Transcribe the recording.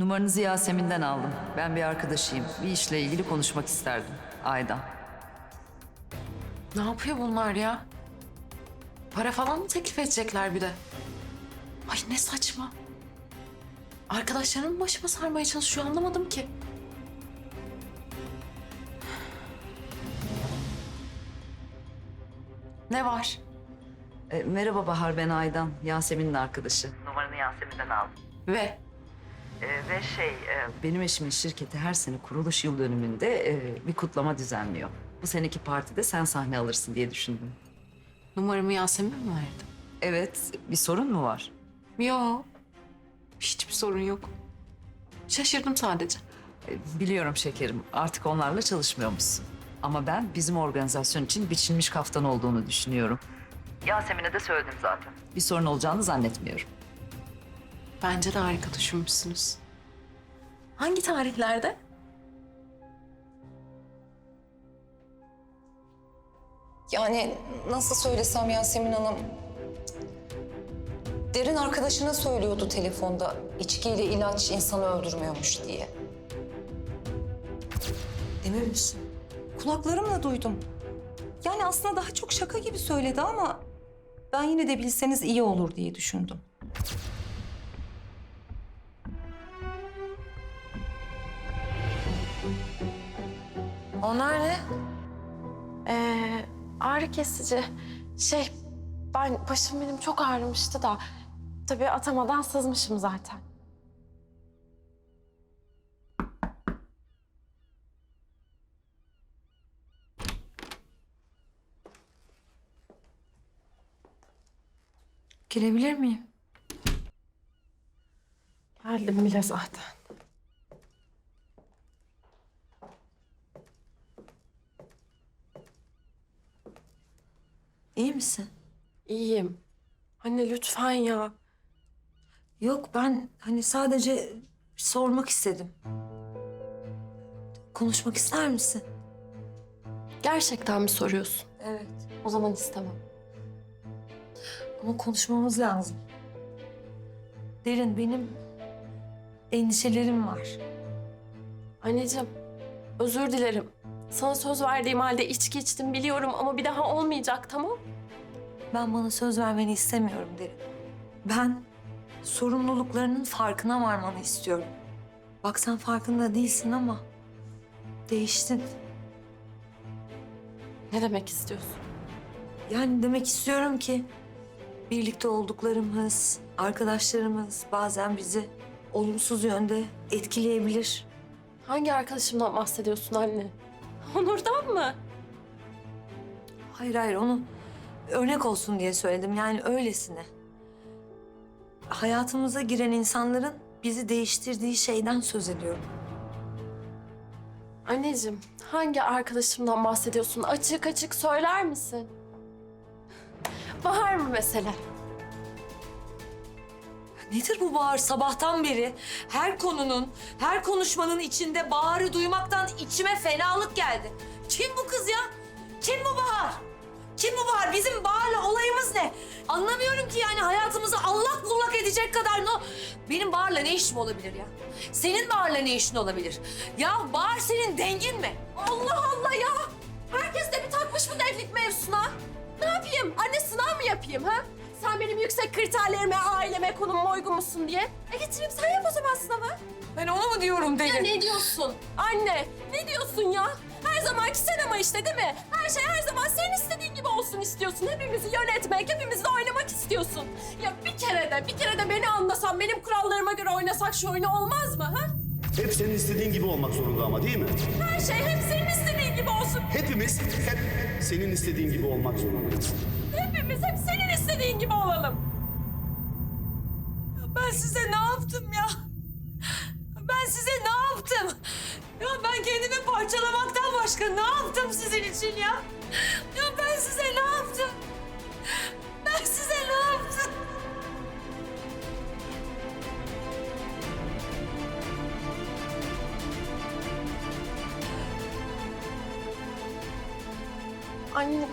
Numaranızı Yasemin'den aldım. Ben bir arkadaşıyım. Bir işle ilgili konuşmak isterdim. Aydan. Ne yapıyor bunlar ya? Para falan mı teklif edecekler bir de? Ay ne saçma. Arkadaşlarım başıma sarmaya çalışıyor anlamadım ki. Ne var? E, merhaba Bahar, ben Aydan. Yasemin'in arkadaşı. Numaranı Yasemin'den aldım. Ve E, ve şey, e, benim eşimin şirketi her sene kuruluş yıl dönümünde e, bir kutlama düzenliyor. Bu seneki partide sen sahne alırsın diye düşündüm. numaramı Yasemin mi verdi? Evet, bir sorun mu var? Yok. Hiçbir sorun yok. Şaşırdım sadece. E, biliyorum şekerim, artık onlarla çalışmıyormuşsun. Ama ben bizim organizasyon için biçilmiş kaftan olduğunu düşünüyorum. Yasemin'e de söyledim zaten. Bir sorun olacağını zannetmiyorum. Bence de harika düşünmüşsünüz. Hangi tarihlerde? Yani nasıl söylesem Yasemin Hanım... Derin arkadaşına söylüyordu telefonda içkiyle ilaç insanı öldürmüyormuş diye. Misin? Kulaklarımla duydum. Yani aslında daha çok şaka gibi söyledi ama ben yine de bilseniz iyi olur diye düşündüm. Onlar ne? Ee, ağrı kesici. Şey, ben başım benim çok ağrımıştı da. Tabii atamadan sızmışım zaten. Girebilir miyim? Geldim bile zaten. İyi misin? İyiyim. Anne lütfen ya. Yok ben hani sadece sormak istedim. Konuşmak ister misin? Gerçekten mi soruyorsun? Evet. O zaman istemem. Ama konuşmamız lazım. Derin benim endişelerim var. Anneciğim, özür dilerim. Sana söz verdiğim halde içki içtim biliyorum ama bir daha olmayacak tamam? Ben bana söz vermeni istemiyorum Derin. Ben sorumluluklarının farkına varmanı istiyorum. Bak sen farkında değilsin ama değiştin. Ne demek istiyorsun? Yani demek istiyorum ki birlikte olduklarımız, arkadaşlarımız bazen bizi olumsuz yönde etkileyebilir. Hangi arkadaşımdan bahsediyorsun anne? Onur'dan mı? Hayır hayır onu örnek olsun diye söyledim yani öylesine. Hayatımıza giren insanların bizi değiştirdiği şeyden söz ediyorum. Anneciğim, hangi arkadaşımdan bahsediyorsun? Açık açık söyler misin? Bahar mı mesela? Nedir bu Bahar sabahtan beri? Her konunun, her konuşmanın içinde Bahar'ı duymaktan içime fenalık geldi. Kim bu kız ya? Kim bu Bahar? Kim bu Bahar? Bizim Bahar'la olayımız ne? Anlamıyorum ki yani hayatımızı allak bullak edecek kadar no... Benim Bahar'la ne işim olabilir ya? Senin Bahar'la ne işin olabilir? Ya Bahar senin dengin mi? Allah Allah ya! Herkes de bir takmış bu evlilik mevzusuna. Ne yapayım? Anne sınav mı yapayım ha? Sen benim yüksek kriterlerime, aileme, konumuma uygun musun diye. E getireyim sen yap o zaman sınavı. Ben onu mu diyorum Derin? Ya ne diyorsun? Anne ne diyorsun ya? Her zamanki sen ama işte değil mi? Her şey her zaman senin istediğin gibi olsun istiyorsun. Hepimizi yönetmek, hepimizle oynamak istiyorsun. Ya bir kere de, bir kere de beni anlasan, benim kurallarıma göre oynasak şu oyunu olmaz mı ha? Hep senin istediğin gibi olmak zorunda ama değil mi? Her şey hep senin istediğin gibi olsun. Hepimiz hep senin istediğin gibi olmak zorundayız. Hepimiz hep senin Ben size ne yaptım ya? Ben size ne yaptım? Ya ben kendimi parçalamaktan başka ne yaptım sizin için ya? Ya ben size ne yaptım? Ben size ne yaptım? Anne,